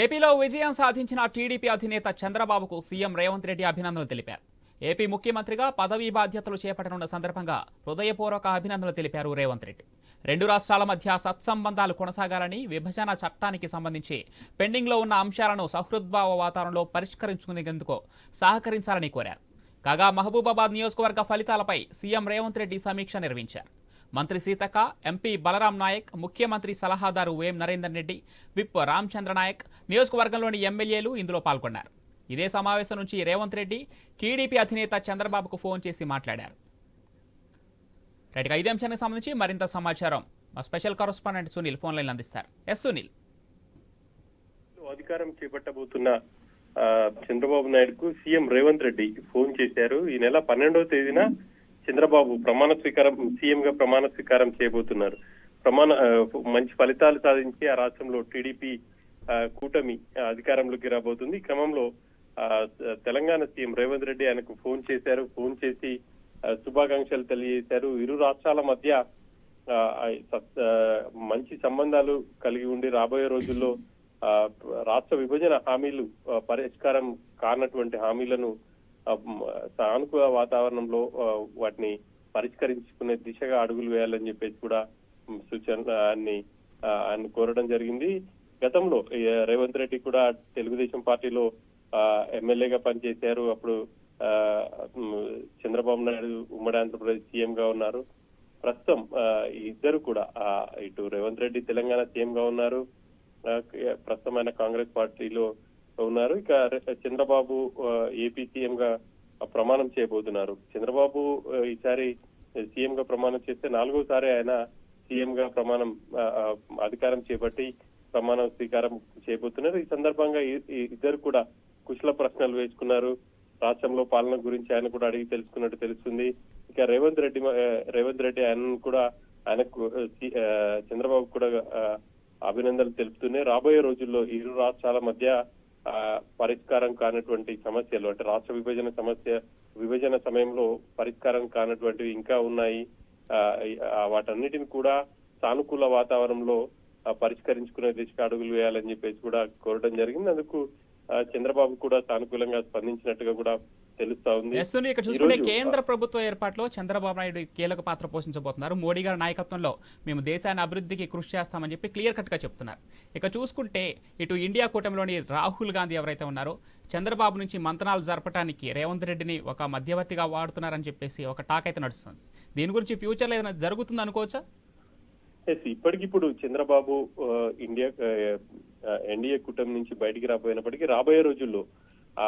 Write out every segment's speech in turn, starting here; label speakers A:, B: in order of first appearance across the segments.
A: ఏపీలో విజయం సాధించిన టీడీపీ అధినేత చంద్రబాబుకు సీఎం రేవంత్ రెడ్డి అభినందనలు తెలిపారు. ఏపీ ముఖ్యమంత్రిగా పదవీ బాధ్యతలు చేపట్టనున్న సందర్భంగా హృదయపూర్వక అభినందనలు తెలిపారు రేవంత్ రెడ్డి. రెండు రాష్ట్రాల మధ్య సత్సంబంధాలు కొనసాగాలని విభజన చట్టానికి సంబంధించి పెండింగ్లో ఉన్న అంశాలను సహృద్భావ వాతావరణంలో పరిష్కరించుకునేందుకు సహకరించాలని కోరారు. కాగా మహబూబాబాద్ నియోజకవర్గ ఫలితాలపై సీఎం రేవంత్ రెడ్డి సమీక్ష నిర్వహించారు. మంత్రి సీతక్క ఎంపీ బలరాం నాయక్ ముఖ్యమంత్రి సలహాదారు వేం నరేందర్ రెడ్డి విప్ రామచంద్ర నాయక్ నియోజకవర్గంలోని ఎమ్మెల్యేలు ఇందులో పాల్గొన్నారు. ఇదే సమావేశం నుంచి రేవంత్ రెడ్డి టీడీపీ అధినేత చంద్రబాబుకు ఫోన్ చేసి మాట్లాడారు. రైట్గా ఇదే అంశానికి సంబంధించి మరింత సమాచారం. మా special correspondent Sunil phone line అందిస్తారు. ఎస్ సునీల్.
B: అధికారం చేపట్టబోతున్న చంద్రబాబు నాయుడుకు సీఎం రేవంత్ రెడ్డి ఫోన్ చేశారు. ఈ నెల పన్నెండవ తేదీన చంద్రబాబు ప్రమాణ స్వీకారం సీఎం గా ప్రమాణ స్వీకారం చేయబోతున్నారు. ప్రమాణ మంచి ఫలితాలు సాధించి ఆ రాష్ట్రంలో టీడీపీ ఆ, కూటమి అధికారంలోకి రాబోతుంది. ఈ క్రమంలో ఆ, తెలంగాణ సీఎం రేవంత్ రెడ్డి ఆయనకు ఫోన్ చేశారు. ఫోన్ చేసి శుభాకాంక్షలు తెలియజేశారు. ఇరు రాష్ట్రాల మధ్య ఆ, మంచి సంబంధాలు కలిగి ఉండి రాబోయే రోజుల్లో ఆ, రాష్ట్ర విభజన హామీలు పరిష్కారం కానటువంటి హామీలను సానుకూల వాతావరణంలో వాటిని పరిష్కరించుకునే దిశగా అడుగులు వేయాలని చెప్పేసి కూడా సూచన అన్ని ఆయన కోరడం జరిగింది. గతంలో రేవంత్ రెడ్డి కూడా తెలుగుదేశం పార్టీలో ఆ, ఎమ్మెల్యేగా పనిచేశారు. అప్పుడు ఆ, చంద్రబాబు నాయుడు ఉమ్మడి ఆంధ్రప్రదేశ్ సీఎం గా ఉన్నారు. ప్రస్తుతం ఆ, ఇద్దరు కూడా ఇటు రేవంత్ రెడ్డి తెలంగాణ సీఎం గా ఉన్నారు ప్రస్తుతం ఆయన కాంగ్రెస్ పార్టీలో ఉన్నారు. ఇక చంద్రబాబు ఏపీ సీఎం గా ప్రమాణం చేయబోతున్నారు. చంద్రబాబు ఈసారి సీఎం గా ప్రమాణం చేస్తే నాలుగోసారి ఆయన సీఎం గా ప్రమాణం అధికారం చేపట్టి ప్రమాణం స్వీకారం చేయబోతున్నారు. ఈ సందర్భంగా ఇద్దరు కూడా కుశల ప్రశ్నలు వేసుకున్నారు. రాష్ట్రంలో పాలన గురించి ఆయన కూడా అడిగి తెలుసుకున్నట్టు తెలుస్తుంది. ఇక రేవంత్ రెడ్డి రేవంత్ రెడ్డి ఆయన కూడా ఆయనకు చంద్రబాబు కూడా అభినందనలు తెలుపుతూనే రాబోయే రోజుల్లో ఇరు రాష్ట్రాల మధ్య పరిష్కారం కానటువంటి సమస్యలు అంటే రాష్ట్ర విభజన సమస్య విభజన సమయంలో పరిష్కారం కానటువంటివి ఇంకా ఉన్నాయి. ఆ, వాటన్నిటిని కూడా సానుకూల వాతావరణంలో పరిష్కరించుకునే దిశగా అడుగులు వేయాలని చెప్పేసి కూడా కోరడం జరిగింది. అందుకు చంద్రబాబు కూడా సానుకూలంగా స్పందించినట్టుగా కూడా తెలుస్తా ఉంది.
A: ఇక్కడ చూసుకుంటే కేంద్ర ప్రభుత్వ ఏర్పాటులో చంద్రబాబు నాయుడు కీలక పాత్ర పోషించబోతున్నారు. మోడీ గారి నాయకత్వంలో మేము దేశాన్ని అభివృద్ధికి కృషి చేస్తామని చెప్పి క్లియర్ కట్గా చెప్తున్నారు. ఇక చూసుకుంటే ఇటు ఇండియా కూటమిలోని రాహుల్ గాంధీ ఎవరైతే ఉన్నారో చంద్రబాబు నుంచి మంతనాలు జరపడానికి రేవంత్ రెడ్డిని ఒక మధ్యవర్తిగా వాడుతున్నారని చెప్పేసి ఒక టాక్ అయితే నడుస్తుంది. దీని గురించి ఫ్యూచర్లో ఏదైనా జరుగుతుంది అనుకోవచ్చా
B: ఎస్ ఇప్పటికిప్పుడు చంద్రబాబు ఇండియా ఎన్డీఏ కూటమి నుంచి బయటికి రాబోయినప్పటికీ రాబోయే రోజుల్లో ఆ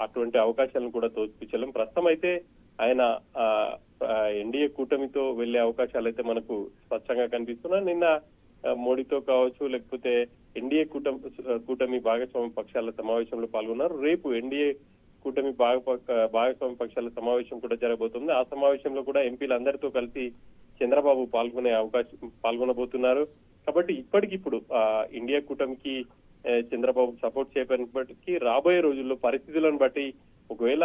B: అటువంటి అవకాశాలను కూడా తోచిపించలేం ప్రస్తుతం అయితే ఆయన ఆ, ఎన్డీఏ కూటమితో వెళ్ళే అవకాశాలు అయితే మనకు స్పష్టంగా కనిపిస్తున్నాయి. నిన్న మోడీతో కావచ్చు లేకపోతే ఎన్డీఏ కూటమి కూటమి భాగస్వామ్య పక్షాల సమావేశంలో పాల్గొన్నారు. రేపు ఎన్డీఏ కూటమి భాగ భాగస్వామ్య పక్షాల సమావేశం కూడా జరగబోతుంది. ఆ సమావేశంలో కూడా ఎంపీలందరితో కలిసి చంద్రబాబు పాల్గొనే అవకాశం పాల్గొనబోతున్నారు. కాబట్టి ఇప్పటికిప్పుడు ఆ, ఇండియా కూటమికి చంద్రబాబు సపోర్ట్ చేయబడినప్పటికీ రాబోయే రోజుల్లో పరిస్థితులను బట్టి ఒకవేళ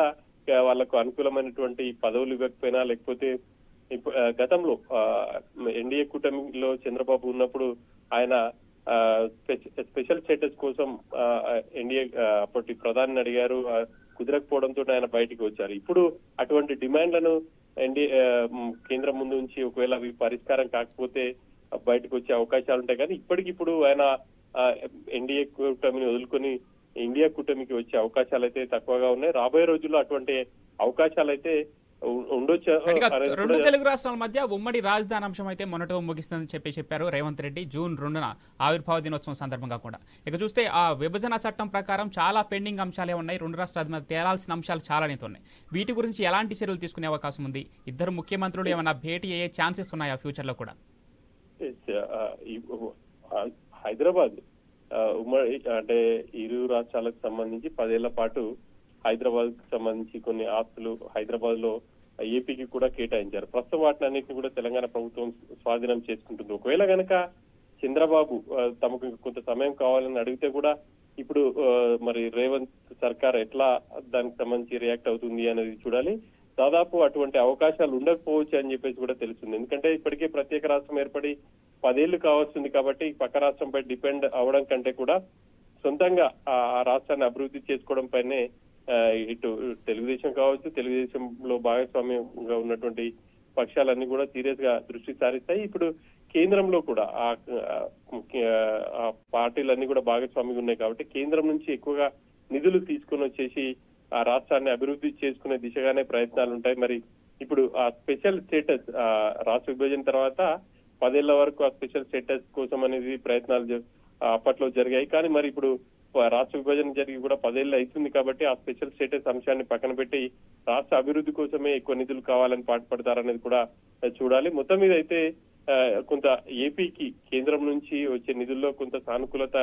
B: వాళ్ళకు అనుకూలమైనటువంటి పదవులు ఇవ్వకపోయినా లేకపోతే ఆ, గతంలో ఎన్డీఏ కూటమిలో చంద్రబాబు ఉన్నప్పుడు ఆయన ఆ, స్పెషల్ స్టేటస్ కోసం ఎన్డీఏ అప్పటి ప్రధాని అడిగారు కుదరకపోవడంతో ఆయన బయటికి వచ్చారు. ఇప్పుడు అటువంటి డిమాండ్లను ఎన్డీఏ ఆ, కేంద్రం ముందు నుంచి ఒకవేళ అవి పరిష్కారం కాకపోతే బయటకు వచ్చే అవకాశాలు ఉంటాయి. కానీ ఇప్పటికిప్పుడు ఆయన ఎన్డీఏ కూటమిని వదులుకొని ఇండియా కూటమికి వచ్చే అవకాశాలు అయితే తక్కువగా ఉన్నాయి. రాబోయే రోజుల్లో అటువంటి అవకాశాలు అయితే ఉండొచ్చు?
A: రెండు తెలుగు రాష్ట్రాల మధ్య ఉమ్మడి రాజధాని అంశం అయితే మొన్నటితో ముగిస్తుందని చెప్పి చెప్పారు రేవంత్ రెడ్డి జూన్ రెండున ఆవిర్భావ దినోత్సవం సందర్భంగా కూడా. ఇక చూస్తే ఆ విభజన చట్టం ప్రకారం చాలా పెండింగ్ అంశాలే ఉన్నాయి. రెండు రాష్ట్రాల మధ్య తేలాల్సిన అంశాలు చాలానే ఉన్నాయి. వీటి గురించి ఎలాంటి చర్యలు తీసుకునే అవకాశం ఉంది? ఇద్దరు ముఖ్యమంత్రులు ఏమైనా భేటీ అయ్యే ఛాన్సెస్ ఉన్నాయా ఫ్యూచర్లో కూడా?
B: హైదరాబాద్ uh, uh, uh, ఉమ్మడి అంటే ఇరు రాష్ట్రాలకు సంబంధించి పదేళ్ళ పాటు హైదరాబాద్కు సంబంధించి కొన్ని ఆస్తులు హైదరాబాద్లో ఏపీకి కూడా కేటాయించారు. ప్రస్తుతం వాటిని అన్నింటినీ కూడా తెలంగాణ ప్రభుత్వం స్వాధీనం చేసుకుంటుంది. ఒకవేళ గనక చంద్రబాబు తమకు కొంత సమయం కావాలని అడిగితే కూడా ఇప్పుడు మరి రేవంత్ సర్కార్ ఎట్లా దానికి సంబంధించి రియాక్ట్ అవుతుంది అనేది చూడాలి. దాదాపు అటువంటి అవకాశాలు ఉండకపోవచ్చు అని చెప్పేసి కూడా తెలుస్తుంది. ఎందుకంటే ఇప్పటికే ప్రత్యేక రాష్ట్రం ఏర్పడి పదేళ్ళు కావాల్సింది కాబట్టి పక్క రాష్ట్రంపై డిపెండ్ అవడం కంటే కూడా సొంతంగా ఆ రాష్ట్రాన్ని అభివృద్ధి చేసుకోవడం పైనే ఇటు తెలుగుదేశం కావచ్చు తెలుగుదేశంలో భాగస్వామ్యంగా ఉన్నటువంటి పక్షాలన్నీ కూడా సీరియస్గా దృష్టి సారిస్తాయి. ఇప్పుడు కేంద్రంలో కూడా ఆ ఆ, పార్టీలన్నీ కూడా భాగస్వామిగా ఉన్నాయి కాబట్టి కేంద్రం నుంచి ఎక్కువగా నిధులు తీసుకొని వచ్చేసి ఆ రాష్ట్రాన్ని అభివృద్ధి చేసుకునే దిశగానే ప్రయత్నాలు ఉంటాయి. మరి ఇప్పుడు ఆ స్పెషల్ స్టేటస్ ఆ రాష్ట్ర విభజన తర్వాత పదేళ్ళ వరకు ఆ స్పెషల్ స్టేటస్ కోసం అనేది ప్రయత్నాలు అప్పట్లో జరిగాయి. కానీ మరి ఇప్పుడు రాష్ట్ర విభజన జరిగి కూడా పదేళ్ళు అవుతుంది కాబట్టి ఆ స్పెషల్ స్టేటస్ అంశాన్ని పక్కన పెట్టి రాష్ట్ర అభివృద్ధి కోసమే ఎక్కువ నిధులు కావాలని పాటుపడతారనేది కూడా చూడాలి. మొత్తం మీద అయితే కొంత ఏపీకి కేంద్రం నుంచి వచ్చే నిధుల్లో కొంత సానుకూలత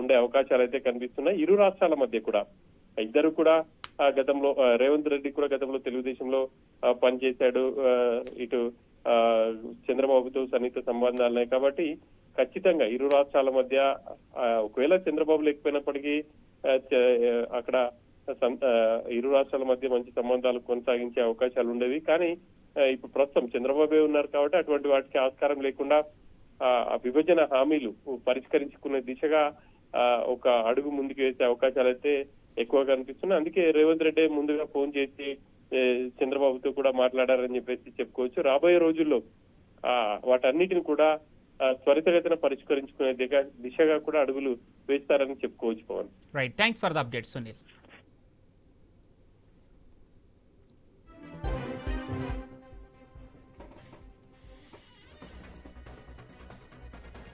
B: ఉండే అవకాశాలు అయితే కనిపిస్తున్నాయి. ఇరు రాష్ట్రాల మధ్య కూడా ఇద్దరు కూడా ఆ, గతంలో రేవంత్ రెడ్డి కూడా గతంలో తెలుగుదేశంలో పనిచేశాడు. ఆ, ఇటు ఆ, చంద్రబాబుతో సన్నిహిత సంబంధాలున్నాయి కాబట్టి ఖచ్చితంగా ఇరు రాష్ట్రాల మధ్య ఒకవేళ చంద్రబాబు లేకపోయినప్పటికీ అక్కడ ఇరు రాష్ట్రాల మధ్య మంచి సంబంధాలు కొనసాగించే అవకాశాలు ఉండేవి. కానీ ఇప్పుడు ప్రస్తుతం చంద్రబాబే ఉన్నారు కాబట్టి అటువంటి వాటికి ఆస్కారం లేకుండా ఆ ఆ విభజన హామీలు పరిష్కరించుకునే దిశగా ఆ, ఒక అడుగు ముందుకు వేసే అవకాశాలు అయితే ఎక్కువగా కనిపిస్తున్నాయి. అందుకే రేవంత్ రెడ్డి ముందుగా ఫోన్ చేసి చంద్రబాబుతో కూడా మాట్లాడారని చెప్పేసి చెప్పుకోవచ్చు. రాబోయే రోజుల్లో ఆ వాటన్నిటిని కూడా త్వరితగతిన పరిష్కరించుకునే దిశగా కూడా అడుగులు వేస్తారని చెప్పుకోవచ్చు Pawan.
A: Right thanks for the update Sunil